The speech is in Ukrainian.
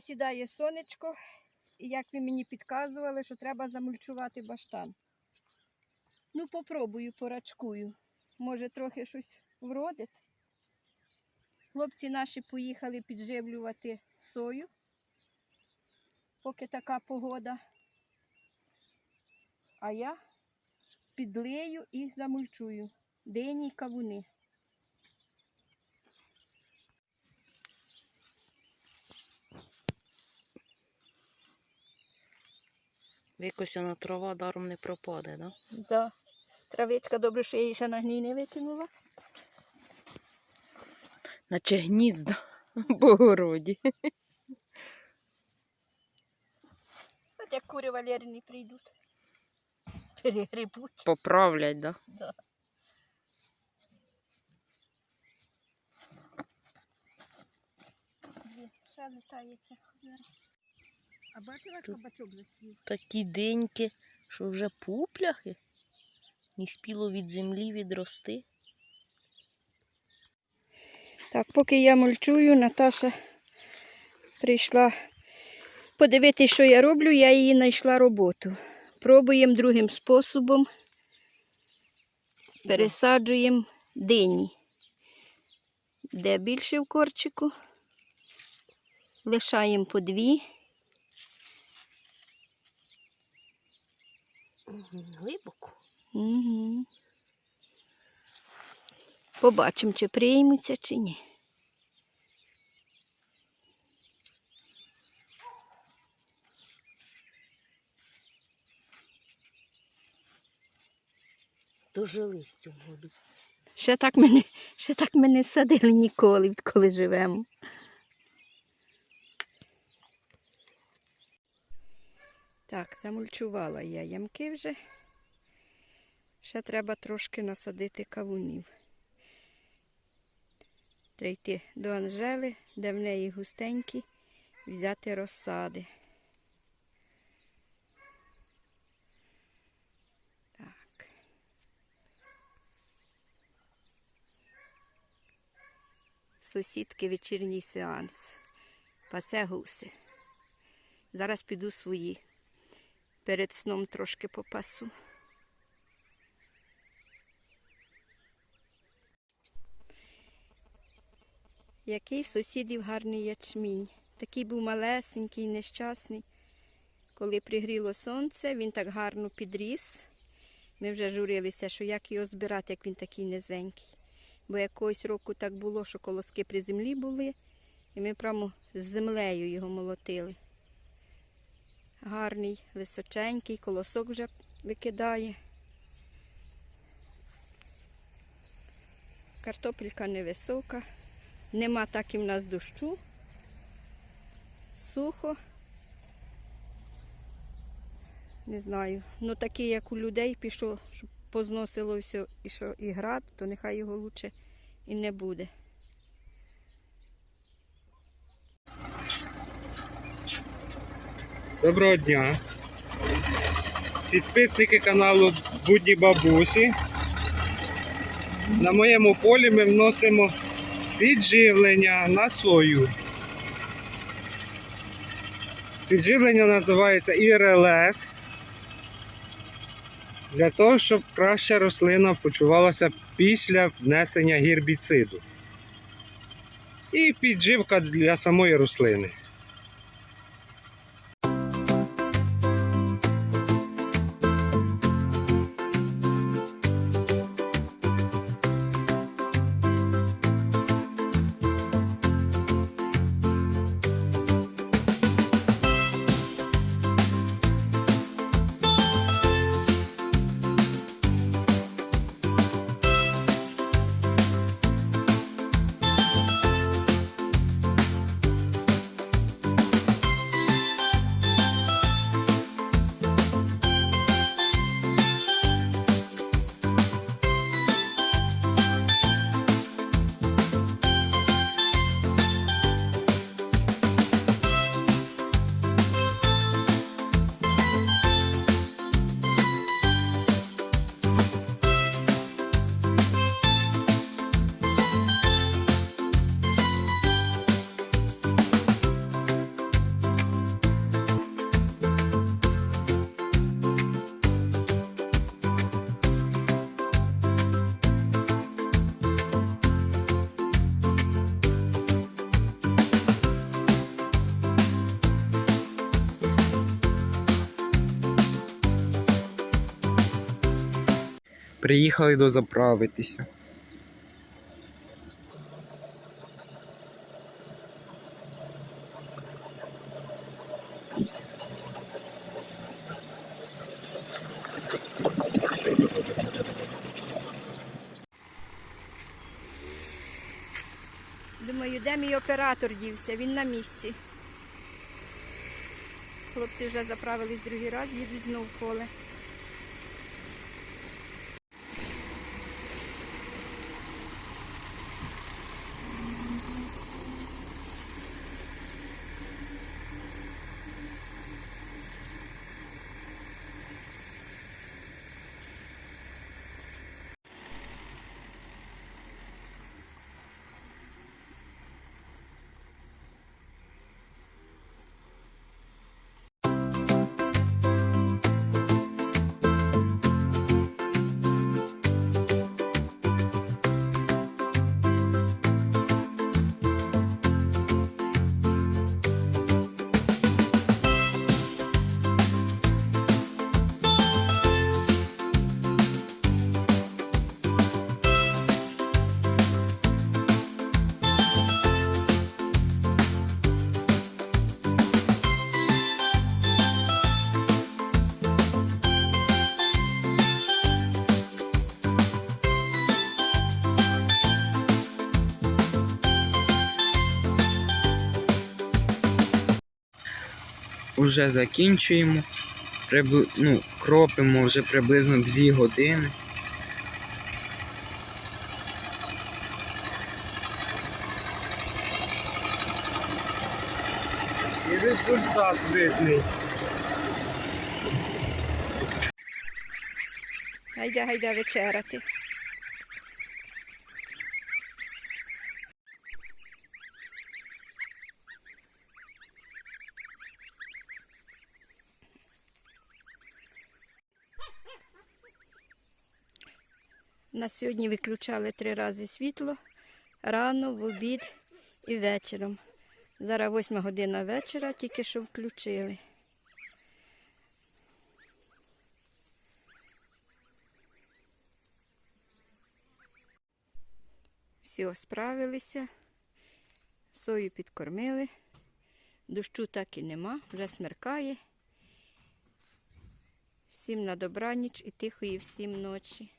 вже сідає сонечко, і як ви мені підказували, що треба замульчувати баштан. Ну, попробую, порачкую. Може, трохи щось вродить. Хлопці наші поїхали підживлювати сою, поки така погода. А я підлию і замульчую. Дині й кавуни. Викосяна трава даром не пропаде, да? Да. Травичка, добре, що я її ще на гній не викинула. Наче гнізда по городі. От як кури Валеріни прийдуть. Перегрибуть. Поправлять, да? Да. Дві, ще летається. А бачила, Тут. кабачок зацвів? Такі деньки, що вже пупляхи. Не спіло від землі відрости. Так, поки я мульчую, Наташа прийшла подивитися, що я роблю, я її знайшла роботу. Пробуємо другим способом. Пересаджуємо дині. Де більше в корчику. Лишаємо по дві. Глибоко. Угу. Побачимо, чи приймуться, чи ні. З цього году. Ще так мене, ще так мене садили ніколи, відколи живемо. Так, замульчувала я ямки вже. Ще треба трошки насадити кавунів. Треба до Анжели, де в неї густенькі, взяти розсади. Так. Сусідки вечірній сеанс. Пасе гуси. Зараз піду свої. Перед сном трошки попасу. Який в сусідів гарний ячмінь. Такий був малесенький, нещасний. Коли пригріло сонце, він так гарно підріс. Ми вже журилися, що як його збирати, як він такий низенький. Бо якогось року так було, що колоски при землі були, і ми прямо з землею його молотили. Гарний, височенький, колосок вже викидає. Картопелька невисока. Нема так і в нас дощу. Сухо. Не знаю. Ну такий, як у людей пішов, щоб позносило все і що і град, то нехай його лучше і не буде. Доброго дня. Підписники каналу Будні Бабусі. На моєму полі ми вносимо підживлення на сою. Підживлення називається ІРЛС. Для того, щоб краще рослина почувалася після внесення гербіциду. І підживка для самої рослини. Приїхали дозаправитися. Думаю, де мій оператор дівся? Він на місці. Хлопці вже заправились другий раз, їдуть знов в поле. Уже закінчуємо. Прибли... Ну, кропимо вже приблизно 2 години. І результат видний. Гайда, гайда вечеряти. На сьогодні виключали три рази світло рано, в обід і вечором. Зараз восьма година вечора, тільки що включили. Всі справилися, сою підкормили, дощу так і нема, вже смеркає. Всім на добраніч і тихої всім ночі.